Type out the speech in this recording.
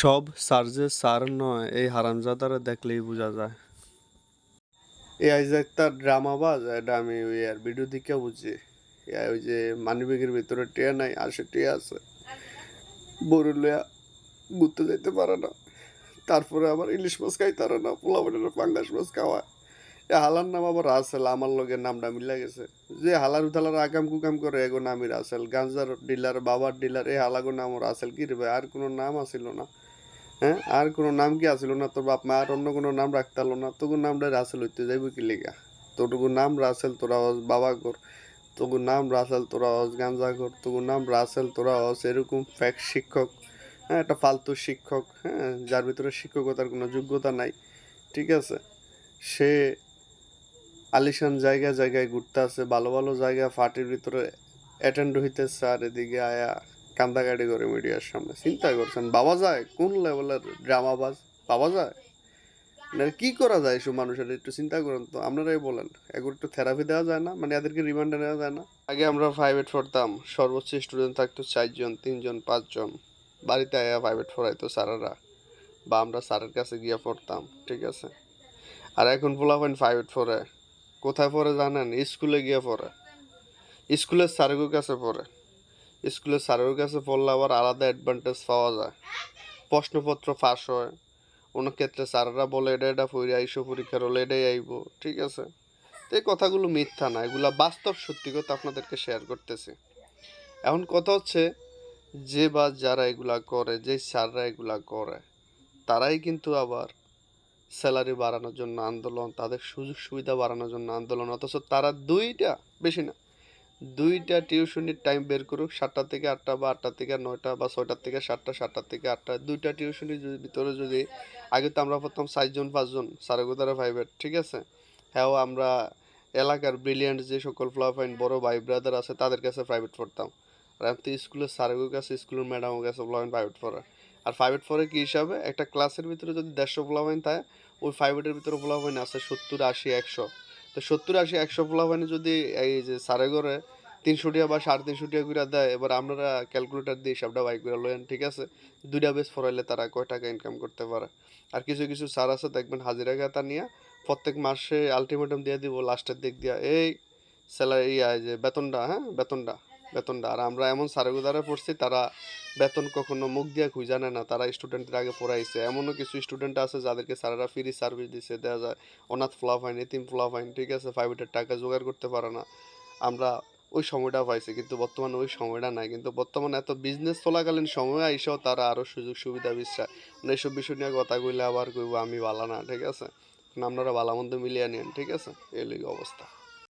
সব স্যার যে স্যার নয়, এই হারামজাদারা দেখলেই বোঝা যায়। এই আইজ একটা ড্রামাবাজ এটা আমি ওই আর ভিডিও দিকে বুঝি। ওই যে মানিব্যাগের ভিতরে টিয়া নাই আসে টিয়া আছে। বড় লইয়া ঘুরতে যাইতে পারে না। তারপরে আবার ইলিশ মাছ খাইতারে না, পোলা বেটার পাঙ্গাস মাছ খাওয়ায়। এ হালার নাম আবার রাসেল, আমার লগে নামটা মিলা গেছে। যে হালার উথালার আগাম কুকাম করে, এগো নামই রাসেল। গাঞ্জার ডিলার, বাবার ডিলার এই হালাগো নাম রাসেল। কি রে আর কোনো নাম আসিল না। হ্যাঁ? আর কোনো নাম কি আসিল না? তোর বাপ মা আর অন্য কোনো নাম রাখতে পারল না। তোর নামটা রাসেল হইতে যাইব কি লেগা? তোটুকু নাম রাসেল তোরা হস বাবা কর তোর নাম রাসেল তোরা হস গাঞ্জা কর তোর নাম রাসেল তোরা হস এরকম ফ্যাক শিক্ষক। হ্যাঁ একটা ফালতু শিক্ষক। হ্যাঁ যার ভিতরে শিক্ষকতার কোনো যোগ্যতা নাই। ঠিক আছে? সে আলিশান জায়গা জায়গায় ঘুরতে আছে ভালো ভালো জায়গা ফাটির ভিতরে অ্যাটেন্ড হইতেছে আর এদিকে আয়া কান্দাকাটি করে মিডিয়ার সামনে। চিন্তা করছেন, বাবা যায়? কোন লেভেলের ড্রামাবাজ? বাবা যায়? মানে কি করা যায় এসব মানুষের? একটু চিন্তা করেন তো, আপনারাই বলেন। এগুলো একটু থেরাপি দেওয়া যায় না? মানে এদেরকে রিমান্ডে নেওয়া যায় না? আগে আমরা প্রাইভেট পড়তাম সর্বোচ্চ স্টুডেন্ট থাকতো চারজন, তিনজন, পাঁচজন। বাড়িতে আয়া প্রাইভেট পড়াইতো স্যারেরা। বা আমরা স্যারের কাছে গিয়ে পড়তাম, ঠিক আছে? আর এখন পোলাপেন প্রাইভেট পড়ে কোথায় পড়ে জানেন? স্কুলে গিয়ে পড়ে। স্কুলের স্যারের কাছে পড়ে। স্কুলের স্যারের কাছে পড়লে আবার আলাদা অ্যাডভান্টেজ পাওয়া যায়। প্রশ্নপত্র ফাঁস হয়। অনেক ক্ষেত্রে স্যাররা বলে, এটা এটা পড়ে আইসো পরীক্ষার হলে এটাই আইব। ঠিক আছে? তো এই কথাগুলো মিথ্যা না, এগুলা বাস্তব সত্যি কথা আপনাদেরকে শেয়ার করতেছি। এখন কথা হচ্ছে, যে বা যারা এগুলা করে, যে স্যাররা এগুলা করে, তারাই কিন্তু আবার স্যালারি বাড়ানোর জন্য আন্দোলন, তাদের সুযোগ সুবিধা বাড়ানোর জন্য আন্দোলন, অথচ তারা দুইটা, বেশি না দুইটা টিউশনির টাইম বের করুক, সাতটা থেকে আটটা বা আটটা থেকে নয়টা বা ছয়টার থেকে সাতটা, সাতটার থেকে আটটা, দুইটা টিউশনির ভিতরে যদি, আগে তো আমরা প্রথম চারজন, পাঁচজন, সারেগোদারা প্রাইভেট ঠিক আছে? হ্যাঁ আমরা এলাকার ব্রিলিয়ান্ট যে সকল ফ্লাফাইন বড় ভাই ব্রাদার আছে, তাদের কাছে প্রাইভেট পড়তাম। আর আমি তো স্কুলের স্যারের কাছে স্কুলের ম্যাডামের কাছে ফ্লাফাইন প্রাইভেট পড়ে আর প্রাইভেট ফোরে কী হিসাবে? একটা ক্লাসের ভিতরে যদি দেড়শো ফ্লাফাইন থাকে, ওই প্রাইভেটের ভিতরে ফ্লাফাইন আছে সত্তর, আশি, একশো। তো সত্তর, আশি, একশো ফ্লাফাইনে যদি এই যে সারে করে তিনশো টাকা বা সাড়ে তিনশো টাকা করে দেয়, এবার আপনারা ক্যালকুলেটার দিয়ে হিসাবটা বাইক করে লয়েন ঠিক আছে? দুইটা বেশ ফরাইলে তারা কয় টাকা ইনকাম করতে পারে? আর কিছু কিছু স্যার আছে, দেখবেন হাজিরা খাতা নিয়ে প্রত্যেক মাসে আলটিমেটাম দিয়ে দিব লাস্টের দিক দিয়ে, এই স্যালারি যে বেতনটা হ্যাঁ বেতনটা বেতনটা। আর আমরা এমন সারেগুদারে পড়ছি, তারা বেতন কখনো মুখ দিয়ে খুঁজে জানে না, তারা স্টুডেন্টদের আগে পড়াইছে। এমনও কিছু স্টুডেন্ট আছে যাদেরকে স্যারেরা ফ্রি সার্ভিস দিছে দেওয়া যায়, অনাথ ফ্লাফাইন এতিম ফ্লাফাইন ঠিক আছে? প্রাইভেটের টাকা জোগাড় করতে পারে না। আমরা ওই সময়টা পাইছে, কিন্তু বর্তমানে ওই সময়টা নাই। কিন্তু বর্তমানে এত বিজনেস চলাকালীন সময় আইসাও তারা আরও সুযোগ সুবিধা বিশ্বাস মানে এইসব বিষয় নিয়ে কথা কইলে আবার কইব আমি বালা না, ঠিক আছে? আপনারা বালা মন্দ মিলিয়ে নেন, ঠিক আছে? এই অবস্থা।